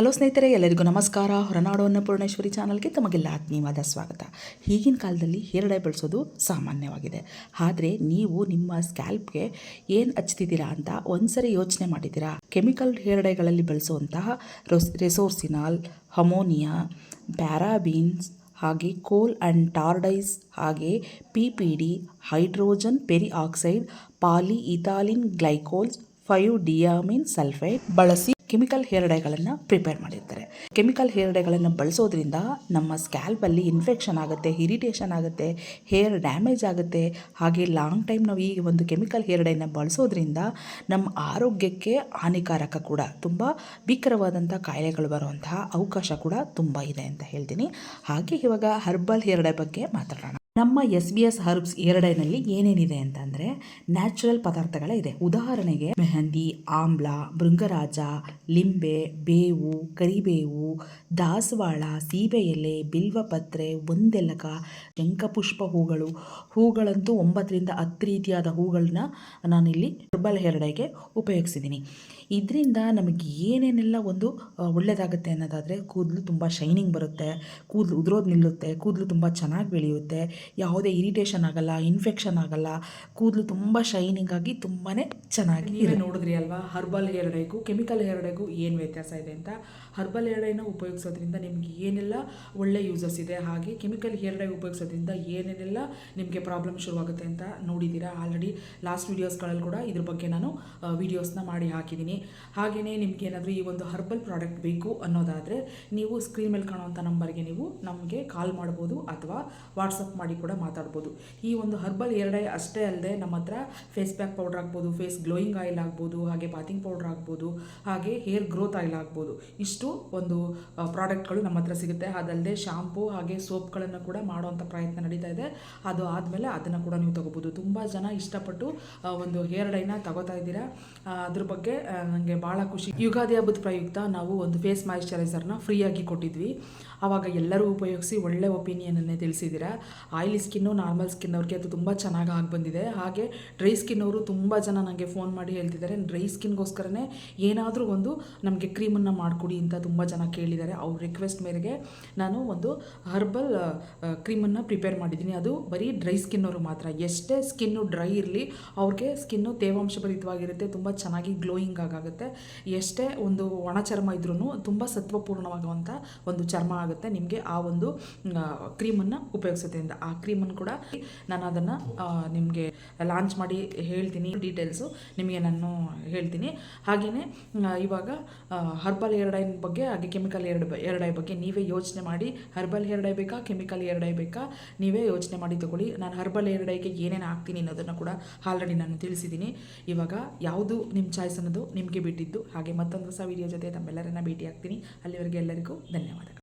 Hello ಸ್ನೇಹಿತರೆ, ಎಲ್ಲರಿಗೂ ನಮಸ್ಕಾರ. ಹೊರನಾಡು ಅನ್ನಪೂರ್ಣೇಶ್ವರಿ ಚಾನಲ್ಗೆ ತಮಗೆಲ್ಲ ಆತ್ಮೀಯವಾದ ಸ್ವಾಗತ. ಈಗಿನ ಕಾಲದಲ್ಲಿ ಹೇರ್ ಬಳಸೋದು ಸಾಮಾನ್ಯವಾಗಿದೆ. ಆದರೆ ನೀವು ನಿಮ್ಮ ಸ್ಕ್ಯಾಲ್ಪ್ಗೆ ಏನು ಹಚ್ತಿದ್ದೀರಾ ಅಂತ ಒಂದ್ಸರಿ ಯೋಚನೆ ಮಾಡಿದ್ದೀರಾ? ಕೆಮಿಕಲ್ ಹೇರ್ ಬಳಸುವಂತಹ ರೊಸ್, ರೆಸೋರ್ಸಿನಾಲ್ ಹಮೋನಿಯಾ ಪ್ಯಾರಾಬೀನ್ಸ್, ಹಾಗೆ ಕೋಲ್ ಆ್ಯಂಡ್ ಟಾರ್ಡೈಸ್, ಹಾಗೆ P P D, hydrogen peroxide polyethylene glycols five diamine sulphide ಬಳಸಿ ಕೆಮಿಕಲ್ ಹೇರ್ ಡೈಗಳನ್ನು ಪ್ರಿಪೇರ್ ಮಾಡಿರ್ತಾರೆ. ಕೆಮಿಕಲ್ ಹೇರ್ ಡೈಗಳನ್ನು ಬಳಸೋದ್ರಿಂದ ನಮ್ಮ ಸ್ಕ್ಯಾಲ್ಪಲ್ಲಿ ಇನ್ಫೆಕ್ಷನ್ ಆಗುತ್ತೆ, ಇರಿಟೇಷನ್ ಆಗುತ್ತೆ, ಹೇರ್ ಡ್ಯಾಮೇಜ್ ಆಗುತ್ತೆ. ಹಾಗೆ ಲಾಂಗ್ ಟೈಮ್ ನಾವು ಈ ಒಂದು ಕೆಮಿಕಲ್ ಹೇರ್ ಡೈನ ಬಳಸೋದ್ರಿಂದ ನಮ್ಮ ಆರೋಗ್ಯಕ್ಕೆ ಹಾನಿಕಾರಕ ಕೂಡ, ತುಂಬ ಭೀಕರವಾದಂಥ ಕಾಯಿಲೆಗಳು ಬರುವಂತಹ ಅವಕಾಶ ಕೂಡ ತುಂಬ ಇದೆ ಅಂತ ಹೇಳ್ತೀನಿ. ಹಾಗೆ ಇವಾಗ ಹರ್ಬಲ್ ಹೇರ್ ಡೈ ಬಗ್ಗೆ ಮಾತಾಡೋಣ. ನಮ್ಮ ಎಸ್ ಬಿ ಎಸ್ ಹರ್ಬ್ಸ್ ಎರಡೈನಲ್ಲಿ ಏನೇನಿದೆ ಅಂತಂದರೆ ನ್ಯಾಚುರಲ್ ಪದಾರ್ಥಗಳೇ ಇದೆ ಉದಾಹರಣೆಗೆ ಮೆಹಂದಿ, ಆಮ್ಲ ಭೃಂಗರಾಜ ಲಿಂಬೆ, ಬೇವು, ಕರಿಬೇವು, ದಾಸವಾಳ ಸೀಬೆ ಎಲೆ ಬಿಲ್ವಪತ್ರೆ, ಒಂದೆಲಕ, ಶಂಖಪುಷ್ಪ ಹೂಗಳು. ಹೂಗಳಂತೂ ಒಂಬತ್ತರಿಂದ ಹತ್ತು ರೀತಿಯಾದ ಹೂಗಳನ್ನ ನಾನಿಲ್ಲಿ ಹರ್ಬಲ್ ಹೆರಡೆಗೆ ಉಪಯೋಗಿಸಿದ್ದೀನಿ. ಇದರಿಂದ ನಮಗೆ ಏನೇನೆಲ್ಲ ಒಂದು ಒಳ್ಳೆಯದಾಗುತ್ತೆ ಅನ್ನೋದಾದರೆ ಕೂದಲು ತುಂಬ ಶೈನಿಂಗ್ ಬರುತ್ತೆ, ಕೂದಲು ಉದುರೋದು ನಿಲ್ಲುತ್ತೆ, ಕೂದಲು ತುಂಬ ಚೆನ್ನಾಗಿ ಬೆಳೆಯುತ್ತೆ ಯಾವುದೇ ಇರಿಟೇಷನ್ ಆಗಲ್ಲ ಇನ್ಫೆಕ್ಷನ್ ಆಗಲ್ಲ ಕೂದಲು ತುಂಬ ಶೈನಿಂಗ್ ಆಗಿ ತುಂಬಾ ಚೆನ್ನಾಗಿ ನೀವೇ ನೋಡಿದ್ರಿ ಅಲ್ವಾ ಹರ್ಬಲ್ ಹೇರ್ ಡೈಗೂ ಕೆಮಿಕಲ್ ಹೇರ್ ಡೈಗೂ ಏನು ವ್ಯತ್ಯಾಸ ಇದೆ ಅಂತ? ಹರ್ಬಲ್ ಹೇರ್ ಡೈನ ಉಪಯೋಗಿಸೋದ್ರಿಂದ ನಿಮ್ಗೆ ಏನೆಲ್ಲ ಒಳ್ಳೆ ಯೂಸಸ್ ಇದೆ ಹಾಗೆ ಕೆಮಿಕಲ್ ಹೇರ್ ಡೈ ಉಪಯೋಗಿಸೋದ್ರಿಂದ ಏನೇನೆಲ್ಲ ನಿಮಗೆ ಪ್ರಾಬ್ಲಮ್ ಶುರುವಾಗುತ್ತೆ ಅಂತ ನೋಡಿದ್ದೀರಾ ಆಲ್ರೆಡಿ ಲಾಸ್ಟ್ ವೀಡಿಯೋಸ್ಗಳಲ್ಲಿ ಕೂಡ ಇದ್ರ ಬಗ್ಗೆ ನಾನು ವೀಡಿಯೋಸ್ನ ಮಾಡಿ ಹಾಕಿದ್ದೀನಿ. ಹಾಗೆಯೇ ನಿಮ್ಗೆ ಏನಾದರೂ ಈ ಒಂದು ಹರ್ಬಲ್ ಪ್ರಾಡಕ್ಟ್ ಬೇಕು ಅನ್ನೋದಾದರೆ ನೀವು ಸ್ಕ್ರೀನ್ ಮೇಲೆ ಕಾಣುವಂಥ ನಂಬರ್ಗೆ ನೀವು ನಮಗೆ ಕಾಲ್ ಮಾಡ್ಬೋದು ಅಥವಾ ವಾಟ್ಸಪ್ ಮಾಡಿ. ಕೂಡ ಮಾತಾಡ್ಬೋದು. ಈ ಒಂದು ಹರ್ಬಲ್ ಎರಡೇ ಅಷ್ಟೇ ಅಲ್ಲದೆ ನಮ್ಮ ಹತ್ರ ಫೇಸ್ ಪ್ಯಾಕ್ ಪೌಡರ್ ಆಗ್ಬೋದು ಫೇಸ್ ಗ್ಲೋಯಿಂಗ್ ಆಯಿಲ್ ಆಗ್ಬೋದು, ಹಾಗೆ ಬಾತಿಂಗ್ ಪೌಡರ್ ಆಗ್ಬೋದು, ಹಾಗೆ ಹೇರ್ ಗ್ರೋತ್ ಆಯಿಲ್ ಆಗ್ಬೋದು. ಇಷ್ಟು ಒಂದು ಪ್ರಾಡಕ್ಟ್ಗಳು ನಮ್ಮ ಹತ್ರ ಸಿಗುತ್ತೆ. ಅದಲ್ಲದೆ ಶಾಂಪೂ ಹಾಗೆ ಸೋಪ್ಗಳನ್ನು ಕೂಡ ಮಾಡುವಂಥ ಪ್ರಯತ್ನ ನಡೀತಾ ಇದೆ. ಅದು ಆದಮೇಲೆ ಅದನ್ನು ಕೂಡ ನೀವು ತಗೋಬೋದು. ತುಂಬ ಜನ ಇಷ್ಟಪಟ್ಟು ಒಂದು ಹೇರ್ ಡೈನ ತಗೋತಾ ಇದ್ದೀರಾ? ಅದ್ರ ಬಗ್ಗೆ ನನಗೆ ಭಾಳ ಖುಷಿ. ಯುಗಾದಿ ಹಬ್ಬದ ಪ್ರಯುಕ್ತ ನಾವು ಒಂದು ಫೇಸ್ ಮಾಯಿಶ್ಚರೈಸರ್ನ ಫ್ರೀಯಾಗಿ ಕೊಟ್ಟಿದ್ವಿ. ಆವಾಗ ಎಲ್ಲರೂ ಉಪಯೋಗಿಸಿ ಒಳ್ಳೆ ಒಪಿನಿಯನನ್ನೇ ತಿಳಿಸಿದ್ದೀರಾ? ಆಯಿಲಿ ಸ್ಕಿನ್ನು, ನಾರ್ಮಲ್ ಸ್ಕಿನ್ ಅವ್ರಿಗೆ ಅದು ತುಂಬ ಚೆನ್ನಾಗಿ ಆಗಿ ಬಂದಿದೆ. ಹಾಗೆ ಡ್ರೈ ಸ್ಕಿನ್ ಅವರು ತುಂಬ ಜನ ನನಗೆ ಫೋನ್ ಮಾಡಿ ಹೇಳ್ತಿದ್ದಾರೆ. ಡ್ರೈ ಸ್ಕಿನ್ಗೋಸ್ಕರನೇ ಏನಾದರೂ ಒಂದು ನಮಗೆ ಕ್ರೀಮನ್ನು ಮಾಡಿಕೊಡಿ ಅಂತ ತುಂಬ ಜನ ಕೇಳಿದ್ದಾರೆ. ಅವ್ರ ರಿಕ್ವೆಸ್ಟ್ ಮೇರೆಗೆ ನಾನು ಒಂದು ಹರ್ಬಲ್ ಕ್ರೀಮನ್ನು ಪ್ರಿಪೇರ್ ಮಾಡಿದ್ದೀನಿ. ಅದು ಬರೀ ಡ್ರೈ ಸ್ಕಿನ್ ಅವರು ಮಾತ್ರ. ಎಷ್ಟೇ ಸ್ಕಿನ್ನು ಡ್ರೈ ಇರಲಿ, ಅವ್ರಿಗೆ ಸ್ಕಿನ್ನು ತೇವಾಂಶಭರಿತವಾಗಿರುತ್ತೆ, ತುಂಬ ಚೆನ್ನಾಗಿ ಗ್ಲೋಯಿಂಗ್ ಆಗುತ್ತೆ. ಎಷ್ಟೇ ಒಂದು ಒಣ ಚರ್ಮ ಇದ್ರೂ ತುಂಬ ಸತ್ವಪೂರ್ಣವಾಗುವಂಥ ಒಂದು ಚರ್ಮ ಆಗುತ್ತೆ. ನಿಮಗೆ ಆ ಒಂದು ಕ್ರೀಮನ್ನು ಉಪಯೋಗಿಸೋದ್ರಿಂದ ಆ ಕ್ರೀಮನ್ನು ಕೂಡ ನಾನು ಅದನ್ನು ನಿಮಗೆ ಲಾಂಚ್ ಮಾಡಿ ಹೇಳ್ತೀನಿ ಡೀಟೇಲ್ಸು ನಿಮಗೆ ನಾನು ಹೇಳ್ತೀನಿ. ಹಾಗೆಯೇ ಇವಾಗ ಹರ್ಬಲ್ ಎರಡೈ ಬಗ್ಗೆ, ಹಾಗೆ ಕೆಮಿಕಲ್ ಎರಡು ಎರಡೈ ಬಗ್ಗೆ ನೀವೇ ಯೋಚನೆ ಮಾಡಿ ಹರ್ಬಲ್ ಎರಡೈ ಬೇಕಾ ಕೆಮಿಕಲ್ ಎರಡೈ ಬೇಕಾ, ನೀವೇ ಯೋಚನೆ ಮಾಡಿ ತಗೊಳ್ಳಿ. ನಾನು ಹರ್ಬಲ್ ಎರಡೈಗೆ ಡೈಗೆ ಏನೇನು ಹಾಕ್ತೀನಿ ಅನ್ನೋದನ್ನು ಕೂಡ ಆಲ್ರೆಡಿ ನಾನು ತಿಳಿಸಿದ್ದೀನಿ. ಇವಾಗ ಯಾವುದು ನಿಮ್ಮ ಚಾಯ್ಸ್ ಅನ್ನೋದು ನಿಮಗೆ ಬಿಟ್ಟಿದ್ದು, ಹಾಗೆ ಮತ್ತೊಂದು ಹೊಸ ವಿಡಿಯೋ ಜೊತೆ ತಮ್ಮೆಲ್ಲರನ್ನ ಭೇಟಿ ಆಗ್ತೀನಿ ಅಲ್ಲಿವರೆಗೆ ಎಲ್ಲರಿಗೂ ಧನ್ಯವಾದಗಳು.